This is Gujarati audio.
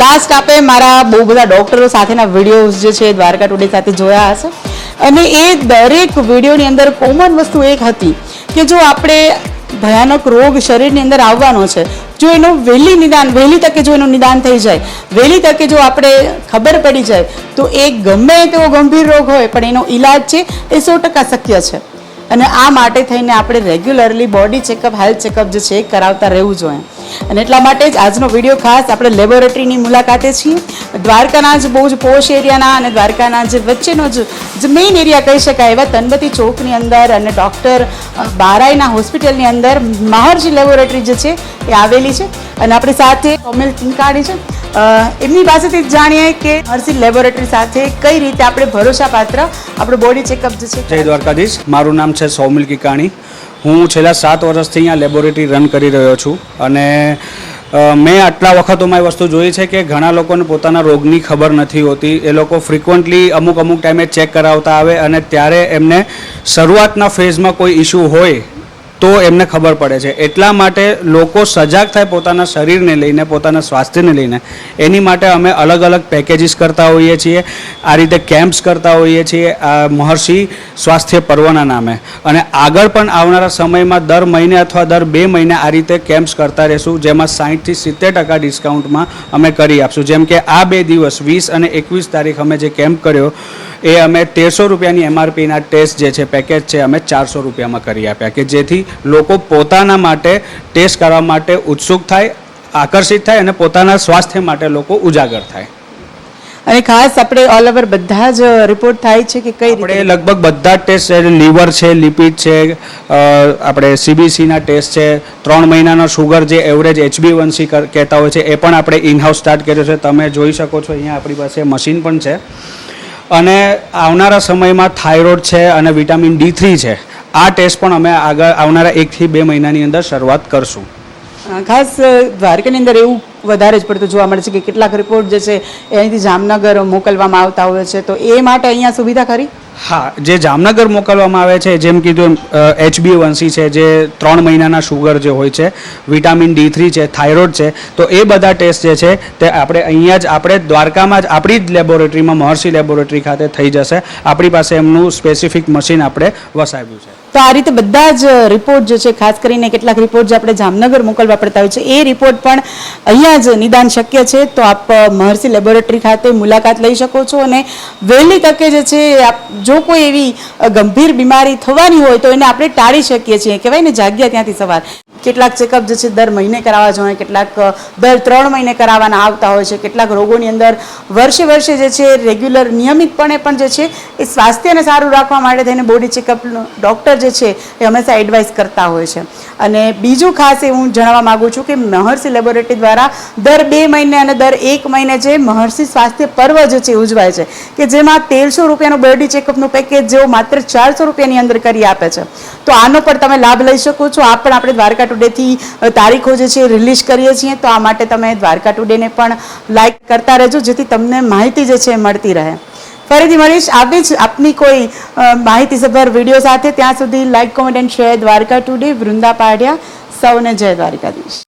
લાસ્ટ આપે મારા બહુ બધા ડોક્ટરો સાથેના વિડીયોઝ જે છે, દ્વારકા ટુડે સાથે જોયા હશે. અને એ દરેક વિડીયોની અંદર કોમન વસ્તુ એક હતી કે જો આપણે ભયાનક રોગ શરીરની અંદર આવવાનો છે, જો એનું વહેલી નિદાન, વહેલી તકે જો એનું નિદાન થઈ જાય, વહેલી તકે જો આપણે ખબર પડી જાય, તો એ ગમે તેવો ગંભીર રોગ હોય, પણ એનો ઈલાજ છે, એ સો ટકા શક્ય છે. અને આ માટે થઈને આપણે regularly body checkup health checkup જે છે, એ કરાવતા રહેવું જોઈએ. અને એટલા માટે જ આજનો વીડિયો ખાસ આપણે લેબોરેટરીની મુલાકાતે છીએ. દ્વારકાના જ બહુ જ પોશ એરિયાના અને દ્વારકાના જે વચ્ચેનો જ જે મેઇન એરિયા કહી શકાય એવા તનબતી ચોકની અંદર અને ડૉક્ટર બારાઈના હોસ્પિટલની અંદર મહર્ષિ લેબોરેટરી જે છે એ આવેલી છે. અને આપણી સાથે કોમિલ ટીંકાણી છે. એમની પાસેથી જાણીએ કે હર્ષિલ લેબોરેટરી સાથે કઈ રીતે આપણે ભરોસાપાત્ર આપણું બોડી ચેકઅપ જે છે જય દ્વારકાધીશ. મારું નામ છે સૌમિલ કિકાણી. હું છેલ્લા સાત વર્ષથી અહીંયા લેબોરેટરી રન કરી રહ્યો છું અને મેં આટલા વખતોમાં એ વસ્તુ જોઈ છે કે ઘણા લોકોને પોતાના રોગની ખબર નથી હોતી. એ લોકો ફ્રિકવન્ટલી અમુક અમુક ટાઈમે ચેક કરાવતા આવે અને ત્યારે એમને શરૂઆતના ફેઝમાં કોઈ ઇશ્યુ હોય તો એમને ખબર પડે છે. એટલા માટે લોકો સજાગ થાય પોતાના શરીરને લઈને, પોતાના સ્વાસ્થ્યને લઈને. એની માટે અમે અલગ અલગ પેકેજીસ કરતા હોઈએ છીએ. આ રીતે કેમ્પ્સ કરતા હોઈએ છીએ. આ મહર્ષિ સ્વાસ્થ્ય પર્વના નામે. અને આગળ પણ આવનારા સમયમાં દર મહિને અથવા દર બે મહિને આ રીતે કેમ્પ્સ કરતા રહીશું, જેમાં સાહીઠથી સિત્તેર ટકા ડિસ્કાઉન્ટમાં અમે કરી આપશું. જેમ કે આ બે દિવસ, વીસ અને એકવીસ તારીખ અમે જે કેમ્પ કર્યો, એ અમે તેરસો રૂપિયાની એમઆરપીના ટેસ્ટ જે છે પેકેજ છે, અમે ચારસો રૂપિયામાં કરી આપ્યા કે જેથી લોકો પોતાના માટે ટેસ્ટ કરવા માટે ઉત્સુક થાય આકર્ષિત થાય અને પોતાના સ્વાસ્થ્ય માટે લોકો ઉજાગર થાય. અને ખાસ આપણે ઓલ ઓવર બધા જ રિપોર્ટ થાય છે કે કઈ આપણે લગભગ બધા જ ટેસ્ટ છે લીવર છે લિપિડ છે આપણે સીબીસીના ટેસ્ટ છે ત્રણ મહિનાનો શુગર જે એવરેજ એચબી વનસી કહેતા હોય છે એ પણ આપણે ઇનહાઉસ સ્ટાર્ટ કર્યો છે. તમે જોઈ શકો છો અહીંયા આપણી પાસે મશીન પણ છે. અને આવનારા સમયમાં થાઇરોઇડ છે અને વિટામિન ડી થ્રી છે. આ ટેસ્ટ પણ અમે આગળ આવનારા એકથી બે મહિનાની અંદર શરૂઆત કરશું. ખાસ દ્વારકાની અંદર એવું વધારે જ પડતું જોવા મળે છે કે કેટલાક રિપોર્ટ જે છે એ અહીંથી જામનગર મોકલવામાં આવતા હોય છે. તો એ માટે અહીંયા સુવિધા ખરી? હા જે જામનગર મોકલવામાં આવે છે જેમ કીધું એચબી વનસી છે જે ત્રણ મહિનાના શુગર જે હોય છે વિટામિન ડી થ્રી છે થાઇરોઇડ છે તો એ બધા ટેસ્ટ જે છે તે આપણે અહીંયા જ આપણે દ્વારકામાં જ આપણી જ લેબોરેટરીમાં મહર્ષિ લેબોરેટરી ખાતે થઈ જશે. આપણી પાસે એમનું સ્પેસિફિક મશીન આપણે વસાવ્યું છે. તો આ રીતે બધા જ રિપોર્ટ જે છે, ખાસ કરીને કેટલાક રિપોર્ટ જે આપણે જામનગર મોકલવા પડતા હોય છે, એ રિપોર્ટ પણ અહીંયા જ નિદાન શક્ય છે. તો આપ મહર્ષિ લેબોરેટરી ખાતે મુલાકાત લઈ શકો છો અને વહેલી તકે જે છે, આપ જો કોઈ એવી ગંભીર બીમારી થવાની હોય તો એને આપણે ટાળી શકીએ છીએ. કહેવાય ને, જાગ્યા ત્યાંથી સવાર. કેટલાક ચેકઅપ જે છે દર મહિને કરાવવા જોઈએ, કેટલાક દર ત્રણ મહિને કરાવવાના આવતા હોય છે, કેટલાક રોગોની અંદર વર્ષે વર્ષે જે છે રેગ્યુલર નિયમિતપણે પણ જે છે એ સ્વાસ્થ્યને સારું રાખવા માટે થઈને બોડી ચેકઅપનો ડૉક્ટર જે છે એ હંમેશા એડવાઇસ કરતા હોય છે. અને બીજું ખાસ એ હું જણાવવા માગું છું કે મહર્ષિ લેબોરેટરી દ્વારા દર બે મહિને અને દર એક મહિને જે મહર્ષિ સ્વાસ્થ્ય પર્વ જે છે ઉજવાય છે, કે જેમાં તેરસો રૂપિયાનું બોડી ચેકઅપનું પેકેજ જેઓ માત્ર ચારસો રૂપિયાની અંદર કરી આપે છે. તો આનો પણ તમે લાભ લઈ શકો છો. આ પણ આપણે દ્વારકા ટુડેથી તારીખો જે છે રિલીઝ કરીએ છીએ. તો આ માટે તમે દ્વારકા ટુડેને પણ લાઈક કરતા રહેજો, જેથી તમને માહિતી જે છે મળતી રહે. ફરીથી મળીશ. આવી જ, આપની કોઈ માહિતીસભર વીડિયો સાથે. ત્યાં સુધી like comment and share Dwarka today Vrunda Padya. સૌને જય દ્વારકાધીશ.